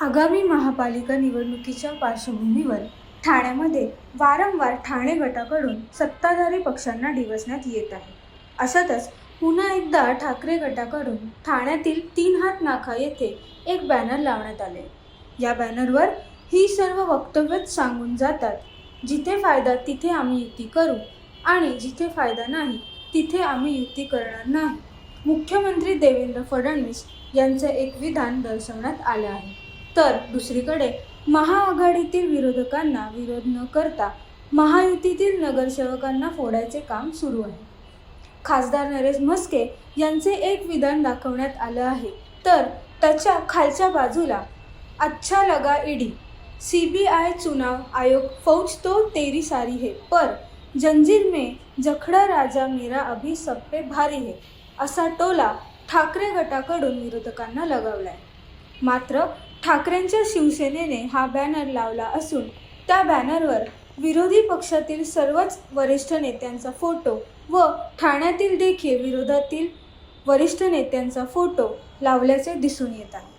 आगामी महापालिका निवडणुकीच्या पार्श्वभूमीवर ठाण्यामध्ये वारंवार ठाणे गटाकडून सत्ताधारी पक्षांना डिवसण्यात येत आहे. अशातच पुन्हा एकदा ठाकरे गटाकडून ठाण्यातील तीन हात नाका येथे एक बॅनर लावण्यात आले. या बॅनरवर ही सर्व वक्तव्यच सांगून जातात जिथे फायदा तिथे आम्ही युती करू आणि जिथे फायदा नाही तिथे आम्ही युती करणार नाही. मुख्यमंत्री देवेंद्र फडणवीस यांचं एक विधान दर्शवण्यात आलं आहे. तर दुसरीकडे महाआघाडीतील विरोधकांना विरोध न करता महायुतीतील नगरसेवकांना फोडायचे काम सुरू आहे. खासदार नरेश म्हस्के यांचे एक विधान दाखवण्यात आलं आहे. तर त्याच्या खालच्या बाजूला अच्छा लगा ईडी सी बी आय चुनाव आयोग फौज तो तेरी सारी है पर जंजीर में जखड़ा राजा मेरा अभी सब पे भारी है असा टोला ठाकरे गटाकडून विरोधकांना लगावलाय. मात्र ठाकरेंच्या शिवसेनेने हा बॅनर लावला असून त्या बॅनरवर विरोधी पक्षातील सर्वच वरिष्ठ नेत्यांचा फोटो व ठाण्यातील देखील विरोधातील वरिष्ठ नेत्यांचा फोटो लावल्याचे दिसून येत आहे.